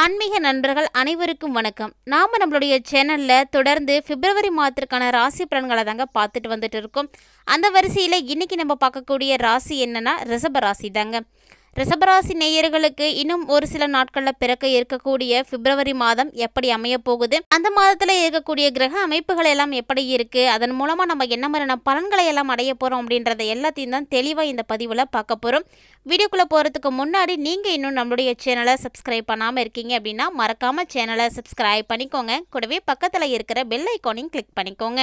ஆன்மீக நண்பர்கள் அனைவருக்கும் வணக்கம். நாம் நம்மளுடைய சேனலில் தொடர்ந்து பிப்ரவரி மாதத்திற்கான ராசி பலன்களை தாங்க பார்த்துட்டு வந்துட்டு இருக்கோம். அந்த வரிசையில் இன்னைக்கு நம்ம பார்க்கக்கூடிய ராசி என்னென்னா ரிஷப ராசி தாங்க. ரிஷபராசி நேயர்களுக்கு இன்னும் ஒரு சில நாட்களில் பிறக்க இருக்கக்கூடிய பிப்ரவரி மாதம் எப்படி அமைய போகுது அந்த மாதத்தில் இருக்கக்கூடிய கிரக அமைப்புகள் எல்லாம் எப்படி இருக்கு? அதன் மூலமாக நம்ம என்ன மாதிரியான பலன்களை எல்லாம் அடைய போகிறோம் அப்படின்றத எல்லாத்தையும் தான் தெளிவாக இந்த பதிவில் பார்க்க போகிறோம் வீடியோக்குள்ளே போகிறதுக்கு முன்னாடி நீங்கள் இன்னும் நம்மளுடைய சேனலை சப்ஸ்கிரைப் பண்ணாமல் இருக்கீங்க அப்படின்னா மறக்காமல் சேனலை சப்ஸ்கிரைப் பண்ணிக்கோங்க. கூடவே பக்கத்தில் இருக்கிற பெல் ஐக்கானையும் கிளிக் பண்ணிக்கோங்க.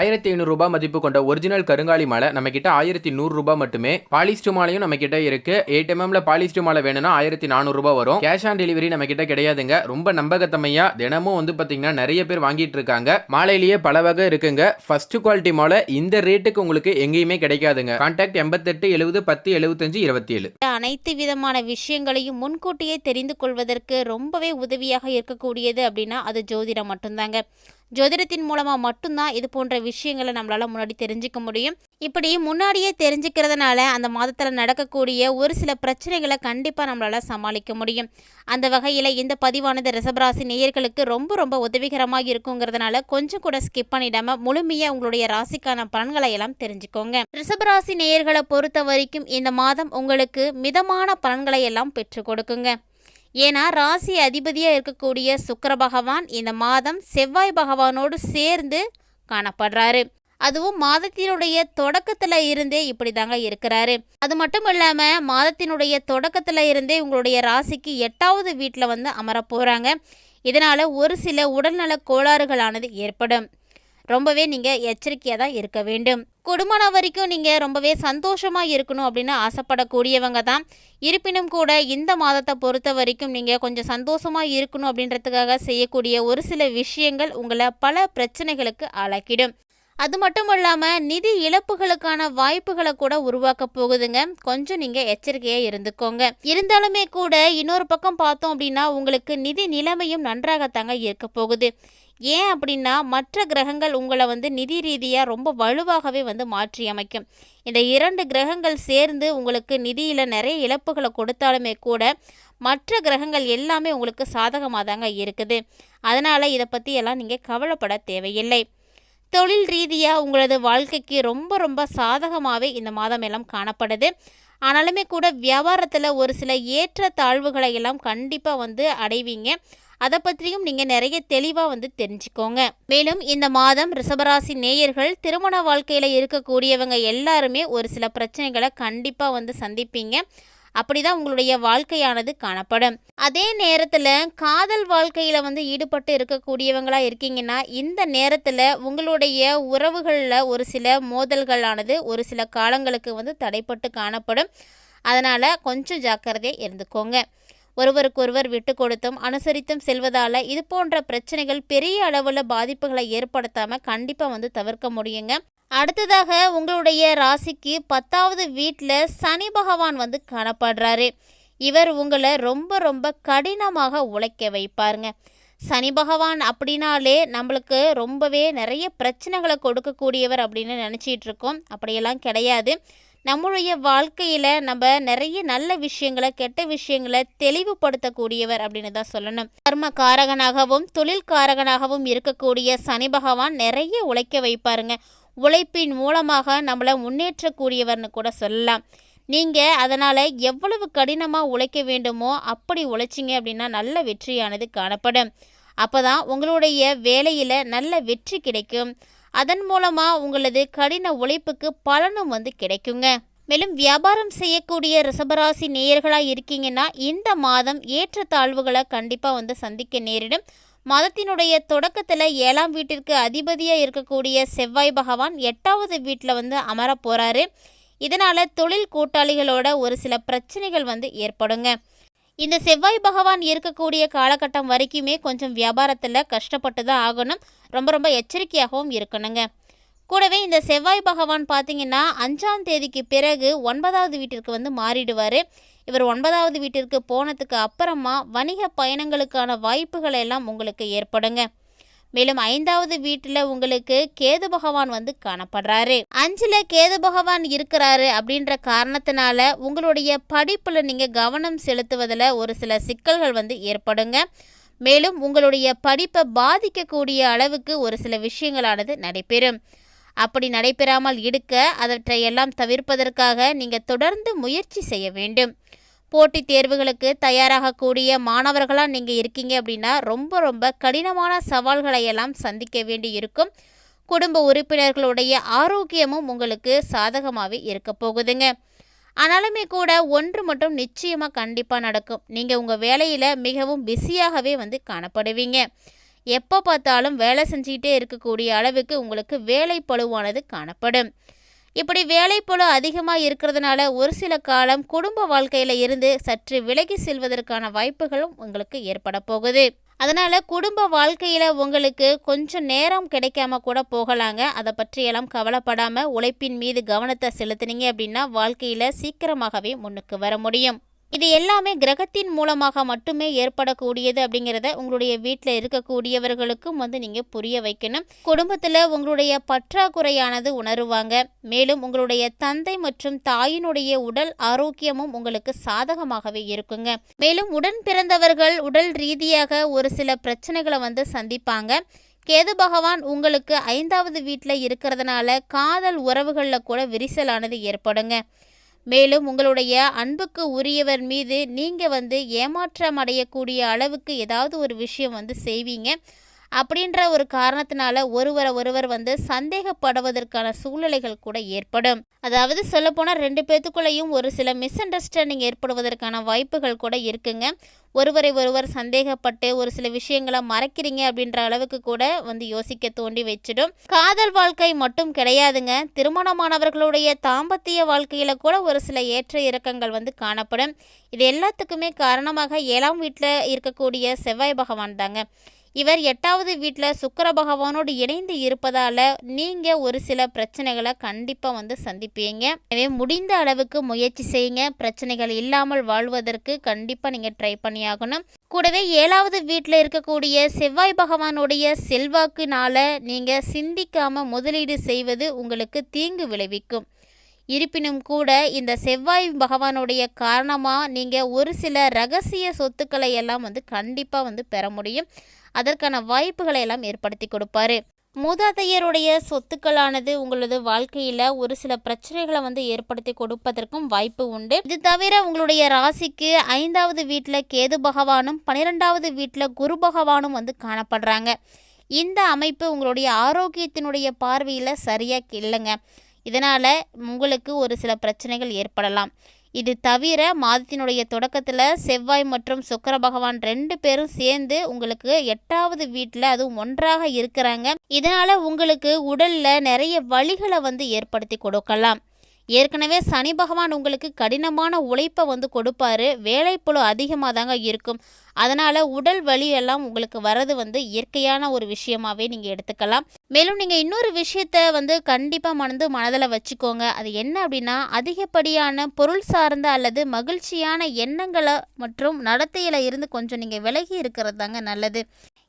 ஆயிரத்தி ஐநூறுரூபா மதிப்பு கொண்ட ஒரிஜினல் கருங்காலி மாலை நம்ம கிட்ட ஆயிரத்தி நூறுரூபா மட்டுமே. பாலிஸ்டு மாலையும் நம்ம கிட்ட இருக்கு எயிட் எம்எம்ல பாலிஸ்டு மாலை வேணும்னா ஆயிரத்தி நானூறுரூபா வரும். கேஷ் ஆன் டெலிவரி நம்ம கிட்ட கிடையாதுங்க. ரொம்ப நம்பகத்தமையா தினமும் வந்து பாத்தீங்கன்னா நிறைய பேர் வாங்கிட்டு இருக்காங்க. மாலையிலேயே பல வகை இருக்குங்க. ஃபர்ஸ்ட் குவாலிட்டி மாலை இந்த ரேட்டுக்கு உங்களுக்கு எங்கேயுமே கிடைக்காதுங்க. கான்டாக்ட் எண்பத்தெட்டு எழுபது பத்து எழுபத்தஞ்சு இருபத்தி ஏழு அனைத்து விதமான விஷயங்களையும் முன்கூட்டியே தெரிந்து கொள்வதற்கு ரொம்பவே உதவியாக இருக்கக்கூடியது அப்படின்னா அது ஜோதிடம் மட்டும்தாங்க. ஜோதிடத்தின் மூலமாக மட்டும்தான் இது போன்ற விஷயங்களை நம்மளால் முன்னாடி தெரிஞ்சுக்க முடியும். இப்படி முன்னாடியே தெரிஞ்சுக்கிறதுனால அந்த மாதத்தில் நடக்கக்கூடிய ஒரு சில பிரச்சனைகளை கண்டிப்பாக நம்மளால் சமாளிக்க முடியும். அந்த வகையில் இந்த பதிவானது ரிசபராசி நேயர்களுக்கு ரொம்ப ரொம்ப உதவிகரமாக இருக்குங்கிறதுனால கொஞ்சம் கூட ஸ்கிப் பண்ணிடாமல் முழுமையாக உங்களுடைய ராசிக்கான பலன்களை எல்லாம் தெரிஞ்சுக்கோங்க. ரிசபராசி நேயர்களை பொறுத்த வரைக்கும் இந்த மாதம் உங்களுக்கு மிதமான பலன்களை எல்லாம் பெற்றுக் கொடுக்குங்க. ஏன்னா ராசி அதிபதியாக இருக்கக்கூடிய சுக்கிர பகவான் இந்த மாதம் செவ்வாய் பகவானோடு சேர்ந்து காணப்படுறாரு. அதுவும் மாதத்தினுடைய தொடக்கத்தில் இருந்தே இப்படி தாங்க இருக்கிறாரு. அது மட்டும் இல்லாமல் மாதத்தினுடைய தொடக்கத்தில் இருந்தே உங்களுடைய ராசிக்கு எட்டாவது வீட்டில் வந்து அமர போகிறாங்க இதனால் ஒரு சில உடல்நல கோளாறுகளானது ஏற்படும். ரொம்பவே நீங்கள் எச்சரிக்கையாக தான் இருக்க வேண்டும். குடும்பம் வரைக்கும் நீங்கள் ரொம்பவே சந்தோஷமாக இருக்கணும் அப்படின்னு ஆசைப்படக்கூடியவங்க தான். இருப்பினும் கூட இந்த மாதத்தை பொறுத்த வரைக்கும் நீங்கள் கொஞ்சம் சந்தோஷமாக இருக்கணும் அப்படின்றதுக்காக செய்யக்கூடிய ஒரு சில விஷயங்கள் உங்களை பல பிரச்சனைகளுக்கு ஆளாக்கிடும். அது மட்டும் இல்லாமல் நிதி இழப்புகளுக்கான வாய்ப்புகளை கூட உருவாக்க போகுதுங்க. கொஞ்சம் நீங்கள் எச்சரிக்கையாக இருந்துக்கோங்க. இருந்தாலுமே கூட இன்னொரு பக்கம் பார்த்தோம் அப்படின்னா உங்களுக்கு நிதி நிலைமையும் நன்றாகத்தாங்க இருக்க போகுது. ஏன் அப்படின்னா மற்ற கிரகங்கள் உங்களை வந்து நிதி ரீதியாக ரொம்ப வலுவாகவே வந்து மாற்றி அமைக்கும். இந்த இரண்டு கிரகங்கள் சேர்ந்து உங்களுக்கு நிதியில் நிறைய இழப்புகளை கொடுத்தாலுமே கூட மற்ற கிரகங்கள் எல்லாமே உங்களுக்கு சாதகமாக தாங்க இருக்குது. அதனால் இதை பற்றி எல்லாம் நீங்கள் கவலைப்பட தேவையில்லை. தொழில் ரீதியாக உங்களது வாழ்க்கைக்கு ரொம்ப ரொம்ப சாதகமாகவே இந்த மாதம் எல்லாம் காணப்படுது. ஆனாலுமே கூட வியாபாரத்தில் ஒரு சில ஏற்ற தாழ்வுகளை எல்லாம் கண்டிப்பாக வந்து அடைவீங்க. அதை பற்றியும் நீங்கள் நிறைய தெளிவாக வந்து தெரிஞ்சுக்கோங்க. மேலும் இந்த மாதம் ரிஷபராசி நேயர்கள் திருமண வாழ்க்கையில் இருக்கக்கூடியவங்க எல்லாருமே ஒரு சில பிரச்சனைகளை கண்டிப்பாக வந்து சந்திப்பீங்க. அப்படிதான் உங்களுடைய வாழ்க்கையானது காணப்படும். அதே நேரத்தில் காதல் வாழ்க்கையில் வந்து ஈடுபட்டு இருக்கக்கூடியவங்களா இருக்கீங்கன்னா இந்த நேரத்தில் உங்களுடைய உறவுகளில் ஒரு சில மோதல்களானது ஒரு சில காலங்களுக்கு வந்து தடைப்பட்டு காணப்படும். அதனால் கொஞ்சம் ஜாக்கிரதையாக இருந்துக்கோங்க. ஒருவருக்கொருவர் விட்டு கொடுத்தும் அனுசரித்தும் செல்வதால் இது போன்ற பிரச்சனைகள் பெரிய அளவில் பாதிப்புகளை ஏற்படுத்தாமல் கண்டிப்பாக வந்து தவிர்க்க முடியுங்க. அடுத்ததாக உங்களுடைய ராசிக்கு பத்தாவது வீட்டில் சனி பகவான் வந்து காணப்படுறாரு. இவர் உங்களை ரொம்ப ரொம்ப கடினமாக உழைக்க வைப்பாருங்க. சனி பகவான் அப்படின்னாலே நம்மளுக்கு ரொம்பவே நிறைய பிரச்சனைகளை கொடுக்கக்கூடியவர் அப்படின்னு நினச்சிட்டு இருக்கோம். அப்படியெல்லாம் கிடையாது. நம்மளுடைய வாழ்க்கையில் நம்ம நிறைய நல்ல விஷயங்களை கெட்ட விஷயங்களை தெளிவுபடுத்தக்கூடியவர் அப்படின்னு தான் சொல்லணும். கர்ம காரகனாகவும் தொழில் காரகனாகவும் இருக்கக்கூடிய சனி பகவான் நிறைய உழைக்க வைப்பாருங்க. உழைப்பின் மூலமாக நம்மளை முன்னேற்றக்கூடியவர்னு கூட சொல்லலாம். நீங்கள் அதனால் எவ்வளவு கடினமாக உழைக்க வேண்டுமோ அப்படி உழைச்சிங்க அப்படின்னா நல்ல வெற்றியானது காணப்படும். அப்போ தான் உங்களுடைய வேலையில் நல்ல வெற்றி கிடைக்கும். அதன் மூலமாக உங்களது கடின உழைப்புக்கு பலனும் வந்து கிடைக்குங்க. மேலும் வியாபாரம் செய்யக்கூடிய ரிசபராசி நேயர்களாக இருக்கீங்கன்னா இந்த மாதம் ஏற்றத்தாழ்வுகளை கண்டிப்பாக வந்து சந்திக்க நேரிடும். மாதத்தினுடைய தொடக்கத்தில் ஏழாம் வீட்டிற்கு அதிபதியாக இருக்கக்கூடிய செவ்வாய் பகவான் எட்டாவது வீட்டில் வந்து அமர போகிறாரு இதனால் தொழில் கூட்டாளிகளோட ஒரு சில பிரச்சனைகள் வந்து ஏற்படுங்க. இந்த செவ்வாய் பகவான் இருக்கக்கூடிய காலகட்டம் வரைக்குமே கொஞ்சம் வியாபாரத்தில் கஷ்டப்பட்டு தான் ஆகணும். ரொம்ப ரொம்ப எச்சரிக்கையாகவும் இருக்கணுங்க. கூடவே இந்த செவ்வாய் பகவான் பார்த்தீங்கன்னா அஞ்சாம் தேதிக்கு பிறகு ஒன்பதாவது வீட்டிற்கு வந்து மாறிடுவார். இவர் ஒன்பதாவது வீட்டிற்கு போனதுக்கு அப்புறமா வணிக பயணங்களுக்கான வாய்ப்புகள் எல்லாம் உங்களுக்கு ஏற்படுங்க. மேலும் ஐந்தாவது வீட்டில் உங்களுக்கு கேது பகவான் வந்து காணப்படுறாரு. அஞ்சுல கேது பகவான் இருக்கிறாரு அப்படின்ற காரணத்தினால உங்களுடைய படிப்பில் நீங்கள் கவனம் செலுத்துவதில் ஒரு சில சிக்கல்கள் வந்து ஏற்படுங்க. மேலும் உங்களுடைய படிப்பை பாதிக்கக்கூடிய அளவுக்கு ஒரு சில விஷயங்களானது நடைபெறும். அப்படி நடைபெறாமல் இருக்க அவற்றை எல்லாம் தவிர்ப்பதற்காக நீங்கள் தொடர்ந்து முயற்சி செய்ய வேண்டும். போட்டித் தேர்வுகளுக்கு தயாராகக்கூடிய மாணவர்களாக நீங்கள் இருக்கீங்க அப்படின்னா ரொம்ப ரொம்ப கடினமான சவால்களை எல்லாம் சந்திக்க வேண்டி இருக்கும் குடும்ப உறுப்பினர்களுடைய ஆரோக்கியமும் உங்களுக்கு சாதகமாகவே இருக்க போகுதுங்க. ஆனாலுமே கூட ஒன்று மட்டும் நிச்சயமாக கண்டிப்பாக நடக்கும். நீங்கள் உங்கள் வேலையில் மிகவும் பிஸியாகவே வந்து காணப்படுவீங்க. எப்போ பார்த்தாலும் வேலை செஞ்சுக்கிட்டே இருக்கக்கூடிய அளவுக்கு உங்களுக்கு வேலை பளுவானது காணப்படும். இப்படி வேலைப்பளு அதிகமாக இருக்கிறதுனால ஒரு சில காலம் குடும்ப வாழ்க்கையில் இருந்து சற்று விலகி செல்வதற்கான வாய்ப்புகளும் உங்களுக்கு ஏற்பட போகுது. அதனால் குடும்ப வாழ்க்கையில் உங்களுக்கு கொஞ்சம் நேரம் கிடைக்காம கூட போகலாங்க. அதை பற்றியெல்லாம் கவலைப்படாமல் உழைப்பின் மீது கவனத்தை செலுத்துனீங்க அப்படின்னா வாழ்க்கையில் சீக்கிரமாகவே முன்னுக்கு வர முடியும். இது எல்லாமே கிரகத்தின் மூலமாக மட்டுமே ஏற்படக்கூடியது அப்படிங்கிறத உங்களுடைய வீட்டில் இருக்கக்கூடியவர்களுக்கும் வந்து நீங்கள் புரிய வைக்கணும். குடும்பத்தில் உங்களுடைய பற்றாக்குறையானது உணருவாங்க. மேலும் உங்களுடைய தந்தை மற்றும் தாயினுடைய உடல் ஆரோக்கியமும் உங்களுக்கு சாதகமாகவே இருக்குங்க. மேலும் உடன் பிறந்தவர்கள் உடல் ரீதியாக ஒரு சில பிரச்சனைகளை வந்து சந்திப்பாங்க. கேது பகவான் உங்களுக்கு ஐந்தாவது வீட்டில் இருக்கிறதுனால காதல் உறவுகளில் கூட விரிசலானது ஏற்படுங்க. மேலும் உங்களுடைய அன்புக்கு உரியவர் மீது நீங்கள் வந்து ஏமாற்றம் அடையக்கூடிய அளவுக்கு ஏதாவது ஒரு விஷயம் வந்து செய்வீங்க. அப்படின்ற ஒரு காரணத்தினால ஒருவரை ஒருவர் வந்து சந்தேகப்படுவதற்கான சூழ்நிலைகள் கூட ஏற்படும். அதாவது சொல்லப்போனால் ரெண்டு பேத்துக்குள்ளேயும் ஒரு சில மிஸ் அண்டர்ஸ்டாண்டிங் ஏற்படுவதற்கான வாய்ப்புகள் கூட இருக்குங்க. ஒருவரை ஒருவர் சந்தேகப்பட்டு ஒரு சில விஷயங்களை மறைக்கிறீங்க அப்படின்ற அளவுக்கு கூட வந்து யோசிக்க தோண்டி வச்சிடும். காதல் வாழ்க்கை மட்டும் கிடையாதுங்க. திருமணமானவர்களுடைய தாம்பத்திய வாழ்க்கையில கூட ஒரு சில ஏற்ற இறக்கங்கள் வந்து காணப்படும். இது எல்லாத்துக்குமே காரணமாக ஏழாம் வீட்டில் இருக்கக்கூடிய செவ்வாய் பகவான் தாங்க. இவர் எட்டாவது வீட்டில் சுக்கர பகவானோடு இணைந்து இருப்பதால் நீங்கள் ஒரு சில பிரச்சனைகளை கண்டிப்பாக வந்து சந்திப்பீங்க. எனவே முடிந்த அளவுக்கு முயற்சி செய்யுங்க. பிரச்சனைகள் இல்லாமல் வாழ்வதற்கு கண்டிப்பாக நீங்கள் ட்ரை பண்ணியாகணும். கூடவே ஏழாவது வீட்டில் இருக்கக்கூடிய செவ்வாய் பகவானுடைய செல்வாக்குனால நீங்கள் சிந்திக்காமல் முதலீடு செய்வது உங்களுக்கு தீங்கு விளைவிக்கும். இருப்பினும் கூட இந்த செவ்வாய் பகவானுடைய காரணமாக நீங்கள் ஒரு சில ரகசிய சொத்துக்களை எல்லாம் வந்து கண்டிப்பாக வந்து பெற முடியும். அதற்கான வாய்ப்புகளை எல்லாம் ஏற்படுத்தி கொடுப்பாரு. மூதாதையருடைய சொத்துக்களானது உங்களது வாழ்க்கையில் ஒரு சில பிரச்சனைகளை வந்து ஏற்படுத்தி கொடுப்பதற்கும் வாய்ப்பு உண்டு. இது தவிர உங்களுடைய ராசிக்கு ஐந்தாவது வீட்டில் கேது பகவானும் பன்னிரெண்டாவது வீட்டில் குரு பகவானும் வந்து காணப்படுறாங்க. இந்த அமைப்பு உங்களுடைய ஆரோக்கியத்தினுடைய பார்வையில் சரியாக இல்லைங்க. இதனால் உங்களுக்கு ஒரு சில பிரச்சனைகள் ஏற்படலாம். இது தவிர மாதத்தினுடைய தொடக்கத்தில் செவ்வாய் மற்றும் சுக்கர பகவான் ரெண்டு பேரும் சேர்ந்து உங்களுக்கு எட்டாவது வீட்டில் அதுவும் ஒன்றாக இருக்கிறாங்க. இதனால் உங்களுக்கு உடலில் நிறைய வலிகளை வந்து ஏற்படுத்தி கொடுக்கலாம். ஏற்கனவே சனி பகவான் உங்களுக்கு கடினமான உழைப்பை வந்து கொடுப்பாரு. வேலைப்புழு அதிகமாக தாங்க இருக்கும். அதனால் உடல் வலி எல்லாம் உங்களுக்கு வரது வந்து இயற்கையான ஒரு விஷயமாவே நீங்கள் எடுத்துக்கலாம். மேலும் நீங்கள் இன்னொரு விஷயத்த வந்து கண்டிப்பாக மணந்து மனதில் வச்சுக்கோங்க. அது என்ன அப்படின்னா அதிகப்படியான பொருள் சார்ந்த அல்லது மகிழ்ச்சியான எண்ணங்களை மற்றும் நடத்தையில் இருந்து கொஞ்சம் நீங்கள் விலகி இருக்கிறது தாங்க நல்லது.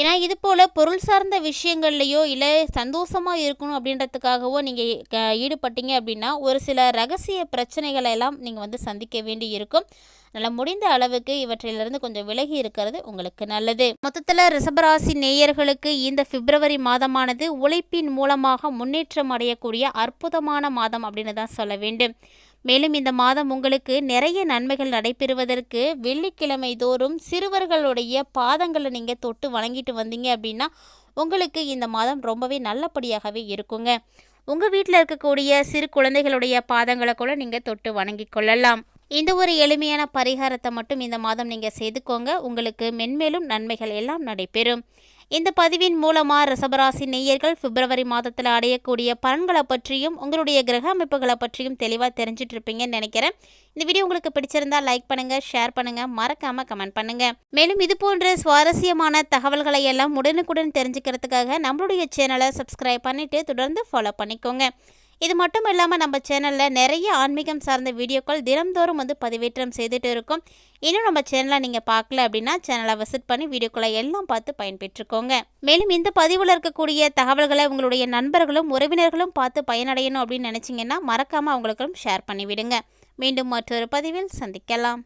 ஏன்னா இது போல் பொருள் சார்ந்த விஷயங்கள்லையோ இல்லை சந்தோஷமாக இருக்கணும் அப்படின்றதுக்காகவோ நீங்கள் ஈடுபட்டீங்க அப்படின்னா ஒரு சில ரகசிய பிரச்சனைகளை எல்லாம் நீங்கள் வந்து சந்திக்க வேண்டி இருக்கும் நல்லா முடிந்த அளவுக்கு இவற்றிலிருந்து கொஞ்சம் விலகி இருக்கிறது உங்களுக்கு நல்லது. மொத்தத்தில் ரிஷபராசி நேயர்களுக்கு இந்த பிப்ரவரி மாதமானது உழைப்பின் மூலமாக முன்னேற்றம் அடையக்கூடிய அற்புதமான மாதம் அப்படின்னு தான் சொல்ல வேண்டும். மேலும் இந்த மாதம் உங்களுக்கு நிறைய நன்மைகள் நடைபெறுவதற்கு வெள்ளிக்கிழமை தோறும் சிறுவர்களுடைய பாதங்களை நீங்கள் தொட்டு வணங்கிட்டு வந்தீங்க அப்படின்னா உங்களுக்கு இந்த மாதம் ரொம்பவே நல்லபடியாகவே இருக்குங்க. உங்கள் வீட்டில் இருக்கக்கூடிய சிறு குழந்தைகளுடைய பாதங்களை கூட நீங்கள் தொட்டு வணங்கி கொள்ளலாம். இந்த ஒரு எளிமையான பரிகாரத்தை மட்டும் இந்த மாதம் நீங்கள் செய்துக்கோங்க. உங்களுக்கு மென்மேலும் நன்மைகள் எல்லாம் நடைபெறும். இந்த பதிவின் மூலமாக ரசபராசி நேயர்கள் பிப்ரவரி மாதத்தில் அடையக்கூடிய பலன்களை பற்றியும் உங்களுடைய கிரக அமைப்புகளை பற்றியும் தெளிவாக தெரிஞ்சிட்டு இருப்பீங்கன்னு நினைக்கிறேன். இந்த வீடியோ உங்களுக்கு பிடிச்சிருந்தா லைக் பண்ணுங்கள் ஷேர் பண்ணுங்கள் மறக்காமல் கமெண்ட் பண்ணுங்கள் மேலும் இது போன்ற சுவாரஸ்யமான தகவல்களை எல்லாம் உடனுக்குடன் தெரிஞ்சுக்கிறதுக்காக நம்மளுடைய சேனலை சப்ஸ்கிரைப் பண்ணிவிட்டு தொடர்ந்து ஃபாலோ பண்ணிக்கோங்க. இது மட்டும் இல்லாமல் நம்ம சேனலில் நிறைய ஆன்மீகம் சார்ந்த வீடியோக்கள் தினம்தோறும் வந்து பதிவேற்றம் செய்துட்டு இருக்கும். இன்னும் நம்ம சேனலை நீங்கள் பார்க்கல அப்படின்னா சேனலை விசிட் பண்ணி வீடியோக்களை எல்லாம் பார்த்து பயன்பெற்றுக்கோங்க. மேலும் இந்த பதிவில் இருக்கக்கூடிய தகவல்களை உங்களுடைய நண்பர்களும் உறவினர்களும் பார்த்து பயனடையணும் அப்படின்னு நினச்சிங்கன்னா மறக்காமல் அவங்களுக்கும் ஷேர் பண்ணிவிடுங்க. மீண்டும் மற்றொரு பதிவில் சந்திக்கலாம்.